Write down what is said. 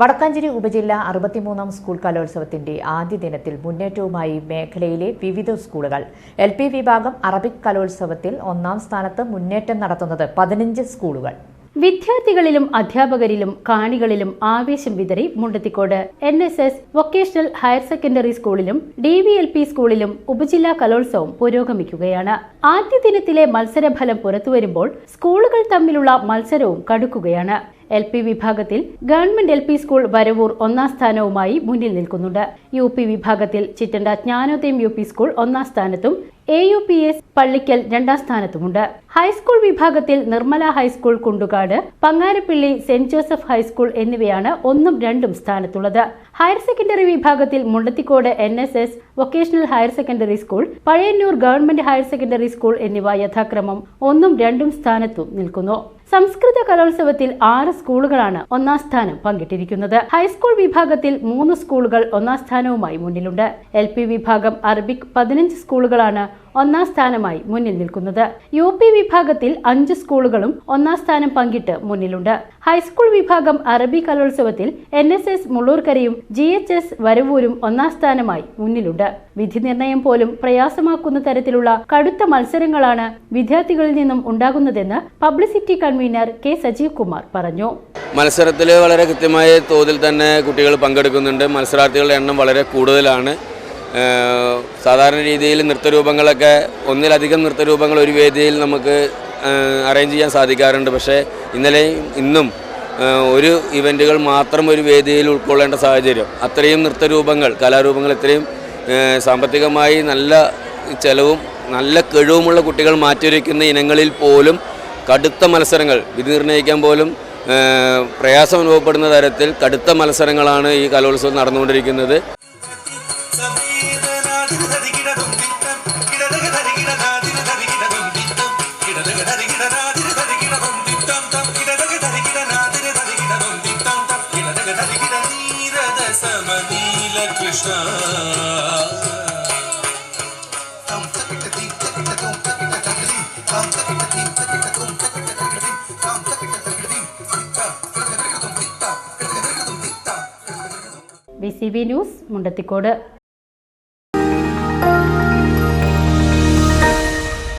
Vadakkanchery ഉപജില്ല അറുപത്തിമൂന്നാം school കലോത്സവത്തിന്റെ ആദ്യ ദിനത്തിൽ മുന്നേറ്റവുമായി മേഖലയിലെ വിവിധ സ്കൂളുകൾ. എൽ പി വിഭാഗം അറബിക് കലോത്സവത്തിൽ ഒന്നാം സ്ഥാനത്ത് മുന്നേറ്റം നടത്തുന്നത് പതിനഞ്ച് സ്കൂളുകൾ. വിദ്യാർത്ഥികളിലും അധ്യാപകരിലും കാണികളിലും ആവേശം വിതറി Mundathikode. N S S vocational higher secondary സ്കൂളിലും ഡി വി എൽ പി സ്കൂളിലും ഉപജില്ലാ കലോത്സവം പുരോഗമിക്കുകയാണ്. ആദ്യ ദിനത്തിലെ മത്സരഫലം പുറത്തുവരുമ്പോൾ സ്കൂളുകൾ തമ്മിലുള്ള മത്സരവും കടുക്കുകയാണ്. എൽ പി വിഭാഗത്തിൽ government L P school Varavoor ഒന്നാം സ്ഥാനവുമായി മുന്നിൽ നിൽക്കുന്നുണ്ട്. യു പി വിഭാഗത്തിൽ Chittanda Jnanodayam U P school ഒന്നാം സ്ഥാനത്തും A U P S Pallikkal രണ്ടാം സ്ഥാനത്തുമുണ്ട്. ഹൈസ്കൂൾ വിഭാഗത്തിൽ Nirmala high school Kundukad Pangarappilly saint Joseph high school എന്നിവയാണ് ഒന്നും രണ്ടും സ്ഥാനത്തുള്ളത്. ഹയർ സെക്കൻഡറി വിഭാഗത്തിൽ Mundathikode N S S vocational higher secondary school Pazhayannur government higher secondary school എന്നിവ യഥാക്രമം ഒന്നും രണ്ടും സ്ഥാനത്തും നിൽക്കുന്നു. സംസ്കൃത കലോത്സവത്തിൽ ആറ് സ്കൂളുകളാണ് ഒന്നാം സ്ഥാനം പങ്കിട്ടിരിക്കുന്നത്. ഹൈസ്കൂൾ വിഭാഗത്തിൽ മൂന്ന് സ്കൂളുകൾ ഒന്നാം സ്ഥാനവുമായി മുന്നിലുണ്ട്. എൽ വിഭാഗം അറബിക് പതിനഞ്ച് സ്കൂളുകളാണ് ഒന്നാം സ്ഥാനമായി മുന്നിൽ നിൽക്കുന്നത്. യു പി വിഭാഗത്തിൽ അഞ്ച് സ്കൂളുകളും ഒന്നാം സ്ഥാനം പങ്കിട്ട് മുന്നിലുണ്ട്. ഹൈസ്കൂൾ വിഭാഗം അറബി കലോത്സവത്തിൽ എൻ എസ് എസ് മുള്ളൂർക്കരയും ജി എച്ച് എസ് വരവൂരും ഒന്നാം സ്ഥാനമായി മുന്നിലുണ്ട്. വിധി നിർണയം പോലും പ്രയാസമാക്കുന്ന തരത്തിലുള്ള കടുത്ത മത്സരങ്ങളാണ് വിദ്യാർത്ഥികളിൽ നിന്നും ഉണ്ടാകുന്നതെന്ന് publicity convener K Sajeev Kumar പറഞ്ഞു. മത്സരത്തിൽ വളരെ കൃത്യമായ തോതിൽ തന്നെ കുട്ടികൾ പങ്കെടുക്കുന്നുണ്ട്. മത്സരാർത്ഥികളുടെ എണ്ണം വളരെ കൂടുതലാണ്. സാധാരണ രീതിയിൽ നൃത്തരൂപങ്ങളൊക്കെ ഒന്നിലധികം നൃത്തരൂപങ്ങൾ ഒരു വേദിയിൽ നമുക്ക് അറേഞ്ച് ചെയ്യാൻ സാധിക്കാറുണ്ട്. പക്ഷേ ഇന്നലെയും ഇന്നും ഒരു ഇവന്റുകൾ മാത്രം ഒരു വേദിയിൽ ഉൾക്കൊള്ളേണ്ട സാഹചര്യം. അത്രയും നൃത്തരൂപങ്ങൾ കലാരൂപങ്ങൾ ഇത്രയും സാമ്പത്തികമായി നല്ല ചിലവും നല്ല കഴിവുമുള്ള കുട്ടികൾ മാറ്റിവെക്കുന്ന ഇനങ്ങളിൽ പോലും കടുത്ത മത്സരങ്ങൾ വിധി നിർണയിക്കാൻ പോലും പ്രയാസം അനുഭവപ്പെടുന്ന തരത്തിൽ കടുത്ത മത്സരങ്ങളാണ് ഈ കലോത്സവം നടന്നുകൊണ്ടിരിക്കുന്നത്. BCB news ముండతికోడ